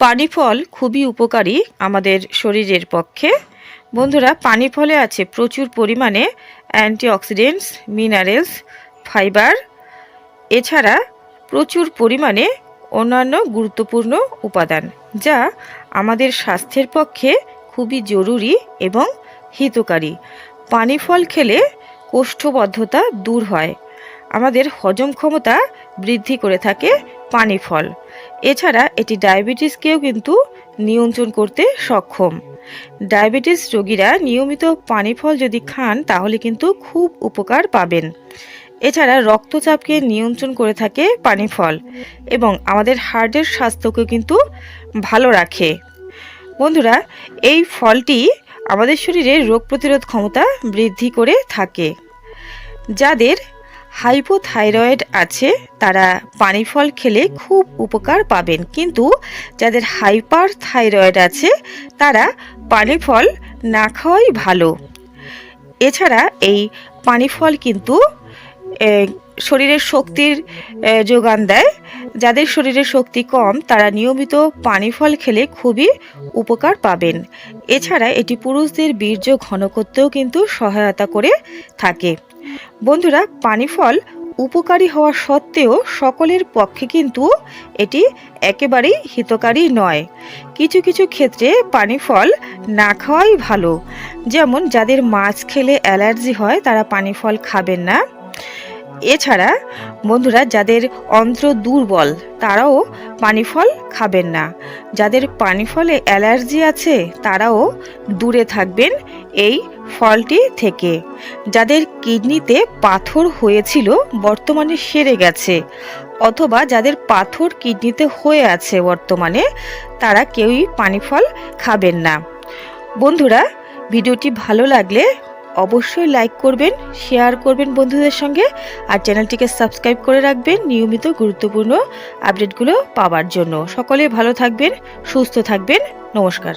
পানি ফল খুবই উপকারী আমাদের শরীরের পক্ষে। বন্ধুরা পানি ফলে আছে প্রচুর পরিমাণে অ্যান্টিঅক্সিডেন্টস, মিনারেলস, ফাইবার। এছাড়া প্রচুর পরিমাণে অন্যান্য গুরুত্বপূর্ণ উপাদান, যা আমাদের স্বাস্থ্যের পক্ষে খুবই জরুরি এবং হিতকারী। পানি ফল খেলে কোষ্ঠবদ্ধতা দূর হয়। আমাদের হজম ক্ষমতা বৃদ্ধি করে থাকে পানি ফল। এছাড়া এটি ডায়াবেটিসকেও কিন্তু নিয়ন্ত্রণ করতে সক্ষম। ডায়াবেটিস রোগীরা নিয়মিত পানি ফল যদি খান, তাহলে কিন্তু খুব উপকার পাবেন। এছাড়া রক্তচাপকে নিয়ন্ত্রণ করে থাকে পানি ফল এবং আমাদের হার্টের স্বাস্থ্যকে কিন্তু ভালো রাখে। বন্ধুরা, এই ফলটি আমাদের শরীরে রোগ প্রতিরোধ ক্ষমতা বৃদ্ধি করে থাকে। যাদের হাইপোথাইরয়েড আছে, তারা পানি ফল খেলে খুব উপকার পাবেন। কিন্তু যাদের হাইপার থাইরয়েড আছে, তারা পানি ফল না খাওয়াই ভালো। এছাড়া এই পানি ফল কিন্তু শরীরের শক্তির যোগান দেয়। যাদের শরীরে শক্তি কম, তারা নিয়মিত পানি ফল খেলে খুবই উপকার পাবেন। এছাড়া এটি পুরুষদের বীর্য ঘন করতেও কিন্তু সহায়তা করে থাকে। বন্ধুরা, পানি ফল উপকারী হওয়া সত্ত্বেও সকলের পক্ষে কিন্তু এটি একেবারেই হিতকারী নয়। কিছু কিছু ক্ষেত্রে পানি ফল না খাওয়াই ভালো। যেমন, যাদের মাছ খেলে অ্যালার্জি হয়, তারা পানি ফল খাবেন না। এছাড়া বন্ধুরা, যাদের অন্ত্র দুর্বল, তারাও পানি ফল খাবেন না। যাদের পানি ফলে অ্যালার্জি আছে, তারাও দূরে থাকবেন এই ফলটি থেকে। যাদের কিডনিতে পাথর হয়েছিল, বর্তমানে সেরে গেছে। অথবা যাদের পাথর কিডনিতে হয়ে আছে বর্তমানে, তারা কেউই পানি ফল খাবেন না। বন্ধুরা, ভিডিওটি ভালো লাগলে অবশ্যই লাইক করবেন শেয়ার করবেন বন্ধুদের সঙ্গে আর চ্যানেলটিকে সাবস্ক্রাইব করে রাখবেন নিয়মিত গুরুত্বপূর্ণ আপডেটগুলো পাওয়ার জন্য। সকলে ভালো থাকবেন, সুস্থ থাকবেন। নমস্কার।